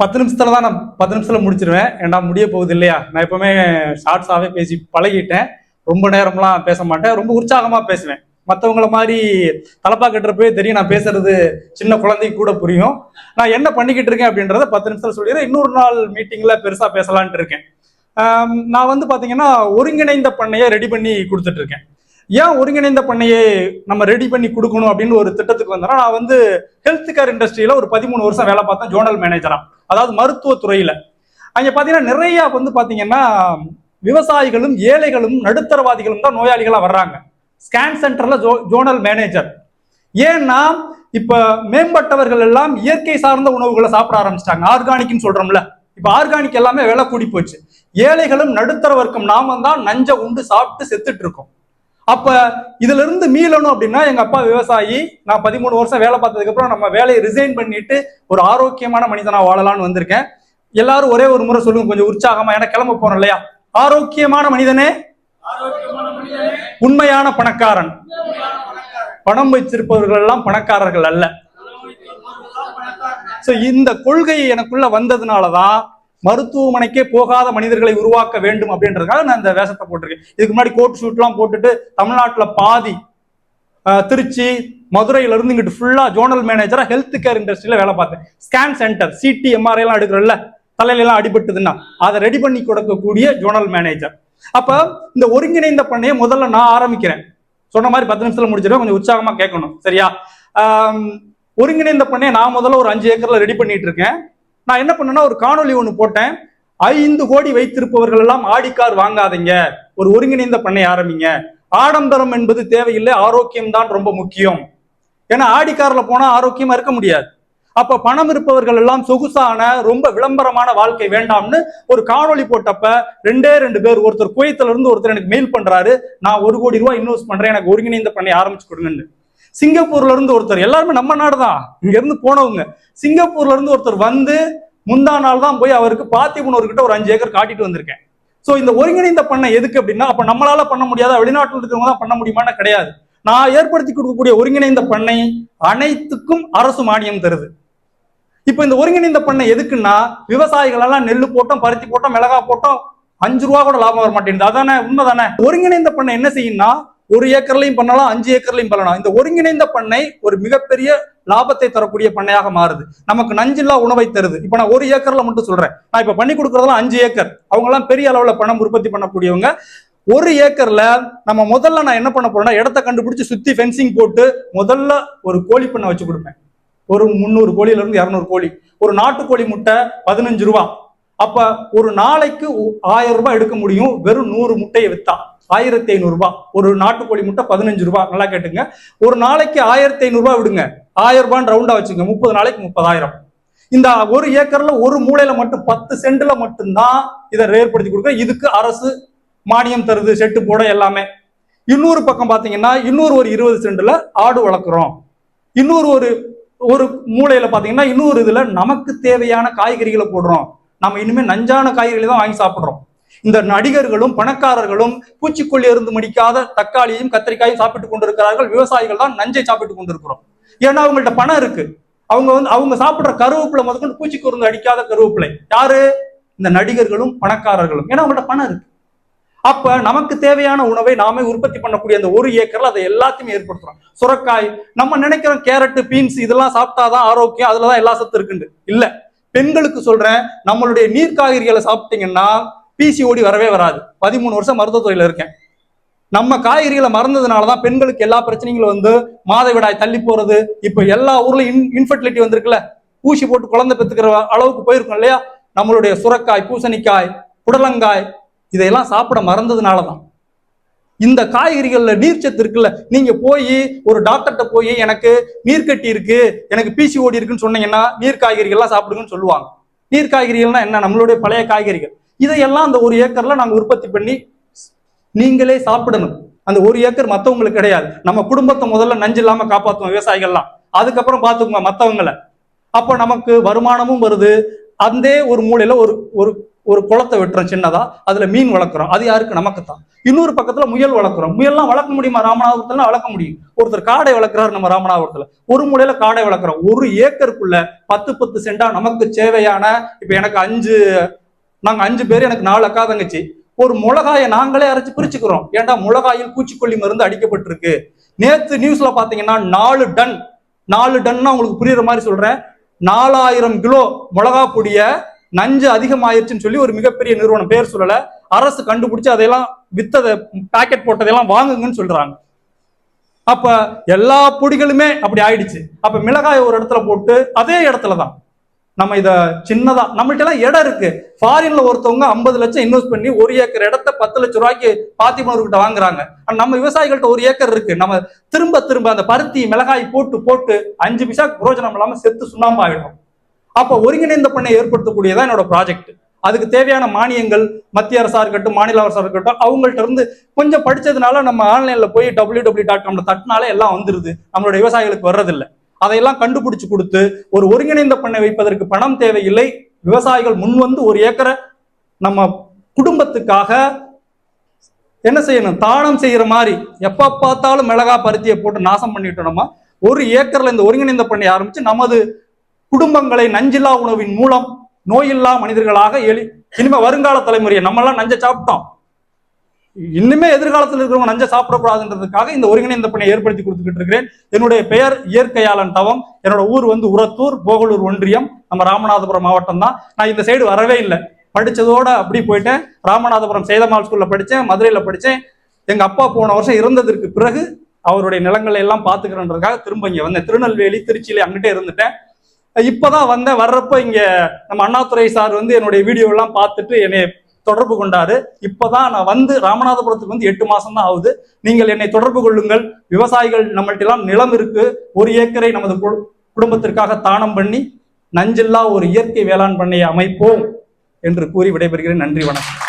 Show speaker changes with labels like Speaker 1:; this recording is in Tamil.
Speaker 1: பத்து நிமிஷத்துல தான் நான் பத்து நிமிஷத்துல முடிச்சிருவேன். ஏன்டா முடிய போகுது இல்லையா? நான் எப்பவுமே ஷார்ட்ஸாகவே பேசி பழகிட்டேன். ரொம்ப நேரம்லாம் பேச மாட்டேன். ரொம்ப உற்சாகமா பேசுவேன். மற்றவங்கள மாதிரி தலப்பா கட்டுறப்பவே தெரியும். நான் பேசுறது சின்ன குழந்தைக்கு கூட புரியும். நான் என்ன பண்ணிக்கிட்டு இருக்கேன் அப்படின்றத பத்து நிமிஷத்துல சொல்லிடுறேன். இன்னொரு நாள் மீட்டிங்ல பெருசா பேசலான்ட்டு இருக்கேன். நான் வந்து பாத்தீங்கன்னா ஒருங்கிணைந்த பண்ணையை ரெடி பண்ணி கொடுத்துட்டு இருக்கேன். ஏன் ஒருங்கிணைந்த பண்ணையை நம்ம ரெடி பண்ணி கொடுக்கணும் அப்படின்னு ஒரு திட்டத்துக்கு வந்தோம்னா நான் வந்து ஹெல்த் கேர் இண்டஸ்ட்ரியில ஒரு பதிமூணு வருஷம் வேலை பார்த்தேன் ஜோனல் மேனேஜரா அதாவது மருத்துவத்துறையில. அங்க பாத்தீங்கன்னா நிறைய வந்து பாத்தீங்கன்னா விவசாயிகளும் ஏழைகளும் நடுத்தரவாதிகளும் தான் நோயாளிகளா வர்றாங்க. ஸ்கேன் சென்டர்ல ஜோ ஜோனல் மேனேஜர் ஏன்னா இப்ப மேம்பட்டவர்கள் எல்லாம் இயற்கை சார்ந்த உணவுகளை சாப்பிட ஆரம்பிச்சிட்டாங்க. ஆர்கானிக்னு சொல்றோம்ல. இப்ப ஆர்கானிக் எல்லாமே விலை கூடி போச்சு. ஏழைகளும் நடுத்தர வர்க்கம் நாம தான் நஞ்ச உண்டு சாப்பிட்டு செத்துட்டு இருக்கோம். அப்ப இதுல இருந்து மீளணும் அப்படின்னா எங்க அப்பா விவசாயி நான் பதிமூணு வருஷம் வேலை பார்த்ததுக்கு அப்புறம் நம்ம வேலையை ரிசைன் பண்ணிட்டு ஒரு ஆரோக்கியமான மனிதனா வாழலாம்னு வந்திருக்கேன். எல்லாரும் ஒரே ஒரு முறை சொல்லுங்க கொஞ்சம் உற்சாகமா. ஏன்னா கிளம்ப போறோம் இல்லையா? ஆரோக்கியமான மனிதனே உண்மையான பணக்காரன். பணம் வைத்திருப்பவர்கள் எல்லாம் பணக்காரர்கள் அல்ல. சோ இந்த கொள்கை எனக்குள்ள வந்ததுனாலதான் மருத்துவமனைக்கே போகாத மனிதர்களை உருவாக்க வேண்டும் அப்படின்றதுக்காக நான் இந்த வேஷத்தை போட்டிருக்கேன். இதுக்கு முன்னாடி கோட் ஷூட்லாம் போட்டுட்டு தமிழ்நாட்டில் பாதி திருச்சி மதுரையில இருந்து இங்கிட்டு ஃபுல்லா ஜோனல் மேனேஜரா ஹெல்த் கேர் இண்டஸ்ட்ரியில வேலை பார்த்தேன். ஸ்கேன் சென்டர் சிடி எம்ஆர்ஐ எல்லாம் எடுக்கிறோம்ல தலையில எல்லாம் அடிபட்டுதுன்னா அதை ரெடி பண்ணி கொடுக்கக்கூடிய ஜோனல் மேனேஜர் அப்ப இந்த ஒருங்கிணைந்த பண்ணையை முதல்ல நான் ஆரம்பிக்கிறேன். சொன்ன மாதிரி பத்து நிமிஷத்துல முடிச்சிடுவேன் கொஞ்சம் உற்சாகமா கேட்கணும். சரியா? ஒருங்கிணைந்த பண்ணையை நான் முதல்ல ஒரு அஞ்சு ஏக்கர்ல ரெடி பண்ணிட்டு இருக்கேன். நான் என்ன பண்ணேன்னா ஒரு காணொலி ஒன்று போட்டேன். ஐந்து கோடி வைத்திருப்பவர்கள் எல்லாம் ஆடி கார் வாங்காதீங்க. ஒரு ஒருங்கிணைந்த பண்ணை ஆரம்பிங்க. ஆடம்பரம் என்பது தேவையில்லை ஆரோக்கியம் தான் ரொம்ப முக்கியம். ஏன்னா ஆடி கார்ல போனா ஆரோக்கியமா இருக்க முடியாது. அப்ப பணம் இருப்பவர்கள் எல்லாம் சொகுசான ரொம்ப விளம்பரமான வாழ்க்கை வேண்டாம்னு ஒரு காணொளி போட்டப்ப ரெண்டே ரெண்டு பேர் ஒருத்தர் குவைத்துல இருந்து ஒருத்தர் எனக்கு மெயில் பண்றாரு. நான் ஒரு கோடி ரூபாய் இன்வெஸ்ட் பண்றேன் எனக்கு ஒருங்கிணைந்த பண்ணை ஆரம்பிச்சு கொடுங்கன்னு. சிங்கப்பூர்ல இருந்து ஒருத்தர் எல்லாருமே நம்ம நாடு தான் இங்க இருந்து போனவங்க. சிங்கப்பூர்ல இருந்து ஒருத்தர் வந்து முந்தா நாள் தான் போய் அவருக்கு பாத்திபுனூர்கிட்ட ஒரு அஞ்சு ஏக்கர் காட்டிட்டு வந்திருக்கேன். சோ இந்த ஒருங்கிணைந்த பண்ணை எதுக்கு அப்படின்னா அப்ப நம்மளால பண்ண முடியாத வெளிநாட்டில் இருக்கிறவங்க தான் பண்ண முடியுமான்னு கிடையாது. நான் ஏற்படுத்தி கொடுக்கக்கூடிய ஒருங்கிணைந்த பண்ணை அனைத்துக்கும் அரசு மானியம் தருது. இப்போ இந்த ஒருங்கிணைந்த பண்ணை எதுக்குன்னா விவசாயிகள் எல்லாம் நெல்லு போட்டோம் பருத்தி போட்டோம் மிளகா போட்டோம் அஞ்சு ரூபா கூட லாபம் வர மாட்டேங்குது. அதானே உண்மைதானே? ஒருங்கிணைந்த பண்ணை என்ன செய்யும்னா ஒரு ஏக்கர்லையும் பண்ணலாம் அஞ்சு ஏக்கர்லையும் பண்ணலாம். இந்த ஒருங்கிணைந்த பண்ணை ஒரு மிகப்பெரிய லாபத்தை தரக்கூடிய பண்ணையாக மாறுது. நமக்கு நஞ்சில்லா உணவை தருது. இப்ப நான் ஒரு ஏக்கர்ல மட்டும் சொல்றேன். நான் இப்ப பண்ணி கொடுக்கறதெல்லாம் அஞ்சு ஏக்கர். அவங்க எல்லாம் பெரிய அளவுல பணம் உற்பத்தி பண்ணக்கூடியவங்க. ஒரு ஏக்கர்ல நம்ம முதல்ல நான் என்ன பண்ண போறேன்னா இடத்த கண்டுபிடிச்சு சுத்தி ஃபென்சிங் போட்டு முதல்ல ஒரு கோழி பண்ணை வச்சு கொடுப்பேன். ஒரு முந்நூறு கோழியில இருந்து இரநூறு கோழி. ஒரு நாட்டுக்கோழி முட்டை பதினஞ்சு ரூபா. அப்ப ஒரு நாளைக்கு ஆயிரம் ரூபாய் எடுக்க முடியும். வெறும் நூறு முட்டையை வித்தா. ஆயிரத்தி ஐநூறுரூபா ஒரு நாட்டுக்கோழி முட்டை பதினஞ்சு ரூபா. நல்லா கேட்டுங்க. ஒரு நாளைக்கு ஆயிரத்தி ஐநூறுரூவா விடுங்க. ஆயிரம் ரூபான்னு ரவுண்டா வச்சுங்க முப்பது நாளைக்கு முப்பதாயிரம். இந்த ஒரு ஏக்கர்ல ஒரு மூலையில மட்டும் பத்து சென்ட்ல மட்டும்தான் இதை ஏற்படுத்தி கொடுக்க இதுக்கு அரசு மானியம் தருது செட்டு போட எல்லாமே. இன்னொரு பக்கம் பாத்தீங்கன்னா இன்னொரு ஒரு இருபது சென்ட்ல ஆடு வளர்க்குறோம். இன்னொரு ஒரு ஒரு மூலையில பாத்தீங்கன்னா இன்னொரு இதுல நமக்கு தேவையான காய்கறிகளை போடுறோம். நம்ம இனிமே நஞ்சான காய்கறிகளை தான் வாங்கி சாப்பிட்றோம். இந்த நடிகர்களும் பணக்காரர்களும் பூச்சிக்கொல்லி இருந்து மடிக்காத தக்காளியும் கத்திரிக்காயும் சாப்பிட்டு கொண்டிருக்கிறார்கள். விவசாயிகள் தான் நஞ்சை சாப்பிட்டு கொண்டிருக்கிறோம். ஏன்னா அவங்கள்ட்ட பணம் இருக்கு. அவங்க வந்து அவங்க சாப்பிடுற கருவேப்பிலை முதற்கொண்டு பூச்சிக்கொருந்து அடிக்காத கருவேப்பிலை. யாரு? இந்த நடிகர்களும் பணக்காரர்களும். ஏன்னா அவங்கள்ட்ட பணம் இருக்கு. அப்ப நமக்கு தேவையான உணவை நாமே உற்பத்தி பண்ணக்கூடிய அந்த ஒரு ஏக்கர்ல அதை எல்லாத்தையுமே ஏற்படுத்துறோம். சுரக்காய் நம்ம நினைக்கிறோம் கேரட் பீன்ஸ் இதெல்லாம் சாப்பிட்டாதான் ஆரோக்கியம் அதுலதான் எல்லா சத்து இருக்குண்டு இல்ல. பெண்களுக்கு சொல்றேன் நம்மளுடைய நீர்காய்கறிகளை சாப்பிட்டீங்கன்னா பிசிஓடி வரவே வராது. பதிமூணு வருஷம் மருத்துவத்துறையில் இருக்கேன். நம்ம காய்கறிகளை மறந்ததுனாலதான் பெண்களுக்கு எல்லா பிரச்சனைகளும் வந்து மாதவிடாய் தள்ளி போறது. இப்ப எல்லா ஊர்லயும் இன் இன்ஃபர்டிலிட்டி வந்திருக்குல்ல. ஊசி போட்டு குழந்தை பெத்துக்கிற அளவுக்கு போயிருக்கோம் இல்லையா? நம்மளுடைய சுரக்காய் பூசணிக்காய் புடலங்காய் இதையெல்லாம் சாப்பிட மறந்ததுனாலதான். இந்த காய்கறிகள்ல நீர்ச்சத்து இருக்குல்ல. நீங்க போய் ஒரு டாக்டர்கிட்ட போய் எனக்கு நீர்க்கட்டி இருக்கு எனக்கு பிசிஓடி இருக்குன்னு சொன்னீங்கன்னா நீர் காய்கறிகள்லாம் சாப்பிடுங்கன்னு சொல்லுவாங்க. நீர் காய்கறிகள்னா என்ன? நம்மளுடைய பழைய காய்கறிகள். இதையெல்லாம் அந்த ஒரு ஏக்கர்ல நாங்க உற்பத்தி பண்ணி நீங்களே சாப்பிடணும். அந்த ஒரு ஏக்கர் மத்தவங்களுக்கு கிடையாது. நம்ம குடும்பத்தை முதல்ல நஞ்சு இல்லாம காப்பாத்துவோம் விவசாயிகள்லாம். அதுக்கப்புறம் பாத்துக்குங்க மத்தவங்கள. அப்போ நமக்கு வருமானமும் வருது. அந்த ஒரு மூலையில ஒரு ஒரு ஒரு குளத்தை வெட்டுறோம் சின்னதா. அதுல மீன் வளர்க்குறோம். அது யாருக்கு? நமக்கு தான் இன்னொரு பக்கத்துல முயல் வளர்க்குறோம். முயல்லாம் வளர்க்க முடியுமா? ராமநாதபுரத்துல வளர்க்க முடியும். ஒருத்தர் காடை வளர்க்குறாரு நம்ம ராமநாதபுரத்துல. ஒரு மூலையில காடை வளர்க்குறோம். ஒரு ஏக்கருக்குள்ள பத்து பத்து சென்டா நமக்கு தேவையான இப்ப எனக்கு அஞ்சு நாங்க அஞ்சு பேர் எனக்கு நாலு அக்கா தங்கச்சி. ஒரு மிளகாயை நாங்களே அரைச்சு பிரிச்சுக்கிறோம். ஏன்டா மிளகாயில் பூச்சிக்கொல்லி மருந்து அடிக்கப்பட்டிருக்கு? நேத்து நியூஸ்ல பாத்தீங்கன்னா நாலு டன். நாலு டன்னா உங்களுக்கு புரியுற மாதிரி சொல்றேன். நாலாயிரம் கிலோ மிளகா பொடிய நஞ்சு அதிகமாயிருச்சுன்னு சொல்லி ஒரு மிகப்பெரிய நிறுவனம் பேர் சொல்லல. அரசு கண்டுபிடிச்சு அதையெல்லாம் வித்ததை பாக்கெட் போட்டதெல்லாம் வாங்குங்கன்னு சொல்றாங்க. அப்ப எல்லா பொடிகளுமே அப்படி ஆயிடுச்சு. அப்ப மிளகாய் ஒரு இடத்துல போட்டு அதே இடத்துல தான் நம்ம இதை சின்னதாக நம்மள்ட்டெல்லாம் இடம் இருக்கு. ஃபாரின்ல ஒருத்தவங்க ஐம்பது லட்சம் இன்வெஸ்ட் பண்ணி ஒரு ஏக்கர் இடத்த பத்து லட்சம் ரூபாய்க்கு பாத்திமனர்கிட்ட வாங்குறாங்க. நம்ம விவசாயிகள்கிட்ட ஒரு ஏக்கர் இருக்கு. நம்ம திரும்ப திரும்ப அந்த பருத்தி மிளகாய் போட்டு போட்டு அஞ்சு பைசா புரோஜனம் இல்லாமல் செத்து சுண்ணாம்பு ஆகிடும் அப்போ ஒருங்கிணைந்த பண்ணை ஏற்படுத்தக்கூடியதான் என்னோட ப்ராஜெக்ட் அதுக்கு தேவையான மானியங்கள் மத்திய அரசா இருக்கட்டும் மாநில அரசா இருக்கட்டும் அவங்கள்ட்ட இருந்து கொஞ்சம் படிச்சதுனால நம்ம ஆன்லைன்ல போய் டபிள்யூ டபிள்யூ டாட் காம்ல தட்டினாலே எல்லாம் வந்துருது. நம்மளோட விவசாயிகளுக்கு வர்றதில்லை. அதையெல்லாம் கண்டுபிடிச்சு கொடுத்து ஒரு ஒருங்கிணைந்த பண்ணை வைப்பதற்கு பணம் தேவையில்லை. விவசாயிகள் முன் வந்து ஒரு ஏக்கரை நம்ம குடும்பத்துக்காக என்ன செய்யணும்? தானம் செய்யற மாதிரி எப்ப பார்த்தாலும் மிளகா பருத்தியை போட்டு நாசம் பண்ணிட்டோம்னா ஒரு ஏக்கர்ல இந்த ஒருங்கிணைந்த பண்ணை ஆரம்பிச்சு நமது குடும்பங்களை நஞ்சில்லா உணவின் மூலம் நோயில்லா மனிதர்களாக எளி இனிமே வருங்கால தலைமுறையை நம்மெல்லாம் நஞ்சை சாப்பிட்டோம். இன்னுமே எதிர்காலத்தில் இருக்கிறவங்க நஞ்ச சாப்பிடக்கூடாதுன்றதுக்காக இந்த ஒருங்கிணைந்த பணியை ஏற்படுத்தி கொடுத்துக்கிட்டு இருக்கிறேன். என்னுடைய பெயர் இயற்கையாளன் தவம். என்னோட ஊர் வந்து உரத்தூர் போகலூர் ஒன்றியம். நம்ம ராமநாதபுரம் மாவட்டம் தான். நான் இந்த சைடு வரவே இல்லை. படிச்சதோட அப்படி போயிட்டேன். ராமநாதபுரம் சேதமால் ஸ்கூலில் படித்தேன் மதுரையில் படித்தேன் எங்க அப்பா போன வருஷம் இறந்ததற்கு பிறகு அவருடைய நிலங்களை எல்லாம் பாத்துக்கிறன்றதுக்காக திரும்ப இங்கே வந்தேன். திருநெல்வேலி திருச்சியில அங்கிட்டே இருந்துட்டேன். இப்போதான் வந்தேன். வர்றப்ப இங்கே நம்ம அண்ணாதுரை சார் வந்து என்னுடைய வீடியோ எல்லாம் பார்த்துட்டு என்னை தொடர்பு கொண்டாரு. இப்பதான் நான் வந்து ராமநாதபுரத்துக்கு வந்து எட்டு மாசம் தான் ஆகுது. நீங்கள் என்னை தொடர்பு கொள்ளுங்கள். விவசாயிகள் நம்மள்ட்ட எல்லாம் நிலம் இருக்கு. ஒரு ஏக்கரை நமது குடும்பத்திற்காக தானம் பண்ணி நஞ்சில்லா ஒரு இயற்கை வேளாண் பண்ணையை அமைப்போம் என்று கூறி விடைபெறுகிறேன். நன்றி வணக்கம்.